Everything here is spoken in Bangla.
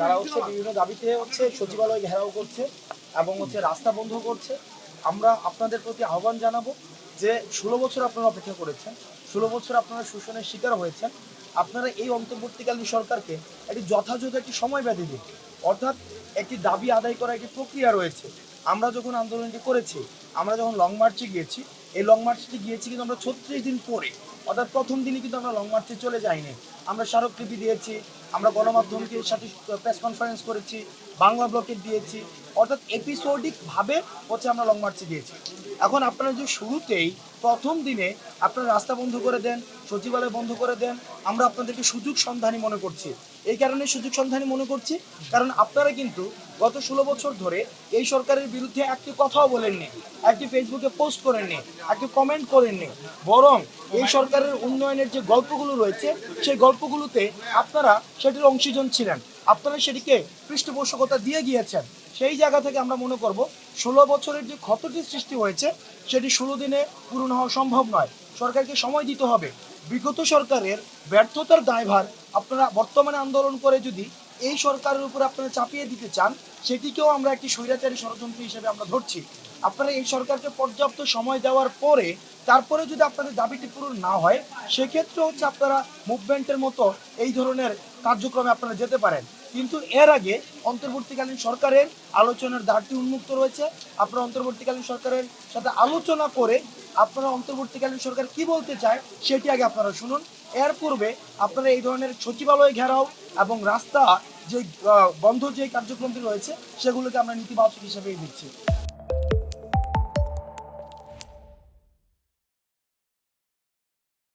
যারা হচ্ছে বিভিন্ন দাবিতে হচ্ছে সচিবালয় ঘেরাও করছে এবং হচ্ছে রাস্তা বন্ধ করছে, আমরা আপনাদের প্রতি আহ্বান জানাব যে ষোলো বছর আপনারা অপেক্ষা করেছেন, ষোলো বছর আপনারা শোষণের শিকার হয়েছেন, আপনারা এই অন্তর্বর্তীকালীন সরকারকে একটি যথাযথ একটি সময় ব্যাধি দিন। অর্থাৎ একটি দাবি আদায় করার একটি প্রক্রিয়া রয়েছে। আমরা যখন আন্দোলনটি করেছি, আমরা যখন লং মার্চে গিয়েছি, এই লং মার্চটি গিয়েছি কিন্তু আমরা ছত্রিশ দিন পরে, অর্থাৎ প্রথম দিনই কিন্তু আমরা লং মার্চে চলে যাইনি। আমরা স্মারকলিপি দিয়েছি, আমরা গণমাধ্যমকে সাথে প্রেস কনফারেন্স করেছি, বাংলা ব্লকে দিয়েছি। অর্থাৎ এপিসোডিকভাবে হচ্ছে আমরা লং মার্চে দিয়েছি এখন আপনারা যে শুরুতেই প্রথম দিনে আপনারা রাস্তা বন্ধ করে দেন, সচিবালয় বন্ধ করে দেন, আমরা আপনাদেরকে সুযোগ সন্ধানী মনে করছি। এই কারণে সুযোগ সন্ধানী মনে করছি, কারণ আপনারা কিন্তু গত ষোলো বছর ধরে এই সরকারের বিরুদ্ধে একটি কথাও বলেননি, একটি ফেসবুকে পোস্ট করেননি, একটি কমেন্ট করেননি। বরং এই সরকারের উন্নয়নের যে গল্পগুলো রয়েছে, সেই গল্পগুলোতে আপনারা সেটির অংশীজন ছিলেন। আপনারা সেটিকে পৃষ্ঠপোষকতা দিয়ে গিয়েছেন। সেই জায়গা থেকে আমরা মনে করব, ষোলো বছরের যে ক্ষতটি সৃষ্টি হয়েছে, সেটি ষোলো দিনে পূরণ হওয়া সম্ভব নয়। সরকারকে সময় দিতে হবে। বিগত সরকারের ব্যর্থতার দায়ভার আপনারা বর্তমানে আন্দোলন করে যদি এই সরকারের উপর আপনারা চাপিয়ে দিতে চান, সেটিকেও আমরা একটি স্বৈরাচারী ষড়যন্ত্র হিসেবে আমরা ধরছি। আপনারা এই সরকারকে পর্যাপ্ত সময় দেওয়ার পরে, তারপরে যদি আপনাদের দাবিটি পূরণ না হয়, সেক্ষেত্রে হচ্ছে আপনারা মুভমেন্টের মতো এই ধরনের কার্যক্রমে আপনারা যেতে পারেন। কিন্তু এর আগে অন্তর্বর্তীকালীন সরকারের আলোচনার দ্বারটি উন্মুক্ত রয়েছে। আপনারা অন্তর্বর্তীকালীন সরকারের সাথে আলোচনা করে আপনারা অন্তর্বর্তীকালীন সরকার কি বলতে চায় সেটি আগে আপনারা শুনুন। এর পূর্বে আপনারা এই ধরনের সচিবালয় ঘেরাও এবং রাস্তা যে বন্ধ যে কার্যক্রমটি রয়েছে, সেগুলোকে আমরা নীতিবাচক হিসেবেই দিচ্ছি